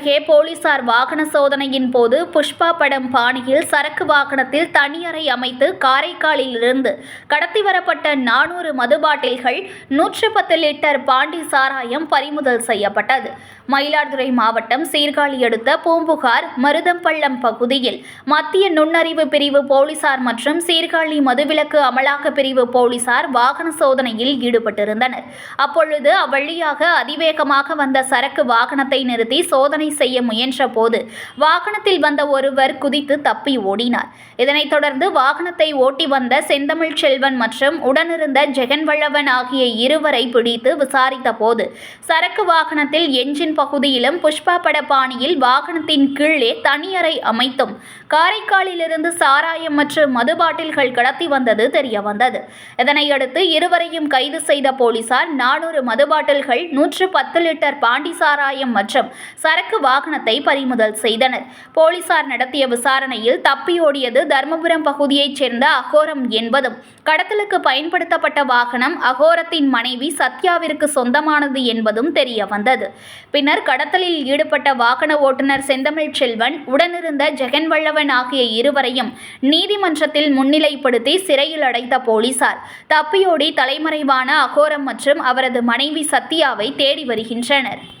போலீசார் வாகன சோதனையின் போது புஷ்பா படம் பாணியில் சரக்கு வாகனத்தில் தனியறை அமைத்து காரைக்காலில் இருந்து கடத்தி வரப்பட்ட நானூறு மது பாட்டில்கள் நூற்று பத்து லிட்டர் பாண்டி சாராயம் பறிமுதல் செய்யப்பட்டது. மயிலாடுதுறை மாவட்டம் சீர்காழி அடுத்த பூம்புகார் மருதம்பள்ளம் பகுதியில் மத்திய நுண்ணறிவு பிரிவு போலீசார் மற்றும் சீர்காழி மதுவிலக்கு அமலாக்க பிரிவு போலீசார் வாகன சோதனையில் ஈடுபட்டிருந்தனர். அப்பொழுது அவ்வழியாக அதிவேகமாக வந்த சரக்கு வாகனத்தை நிறுத்தி சோதனை செய்ய முயன்ற போது வாகனத்தில் வந்த ஒருவர் குதித்து தப்பி ஓடினார். இதனைத் தொடர்ந்து வாகனத்தை ஓட்டி வந்த செந்தமிழ் செல்வன் மற்றும் உடனிருந்த ஜெகன்வள்ளவன் ஆகிய இருவரை பிடித்து விசாரித்த போது சரக்கு வாகனத்தில் என்ஜின் பகுதியிலும் புஷ்பா பட பாணியில் வாகனத்தின் கீழே தனியறை அமைத்தும் காரைக்காலிலிருந்து சாராயம் மற்றும் மது பாட்டில்கள் கடத்தி வந்தது தெரிய வந்தது. இதனையடுத்து இருவரையும் கைது செய்த போலீசார் நானூறு மது பாட்டில்கள் நூற்று பத்து லிட்டர் பாண்டி சாராயம் மற்றும் சரக்கு வாகனத்தை பறிமுதல் செய்தனர். போலீசார் நடத்திய விசாரணையில் தப்பியோடியது தர்மபுரம் பகுதியைச் சேர்ந்த அகோரம் என்பதும் கடத்தலுக்கு பயன்படுத்தப்பட்ட வாகனம் அகோரத்தின் மனைவி சத்யாவிற்கு சொந்தமானது என்பதும் தெரிய வந்தது பின்னர் கடத்தலில் ஈடுபட்ட வாகன ஓட்டுநர் செந்தமிழ் செல்வன் உடனிருந்த ஜெகன்வல்லவன் ஆகிய இருவரையும் நீதிமன்றத்தில் முன்னிலைப்படுத்தி சிறையில் அடைத்த போலீசார். தப்பியோடி தலைமறைவான அகோரம் மற்றும் அவரது மனைவி சத்யாவை தேடி வருகின்றனர்.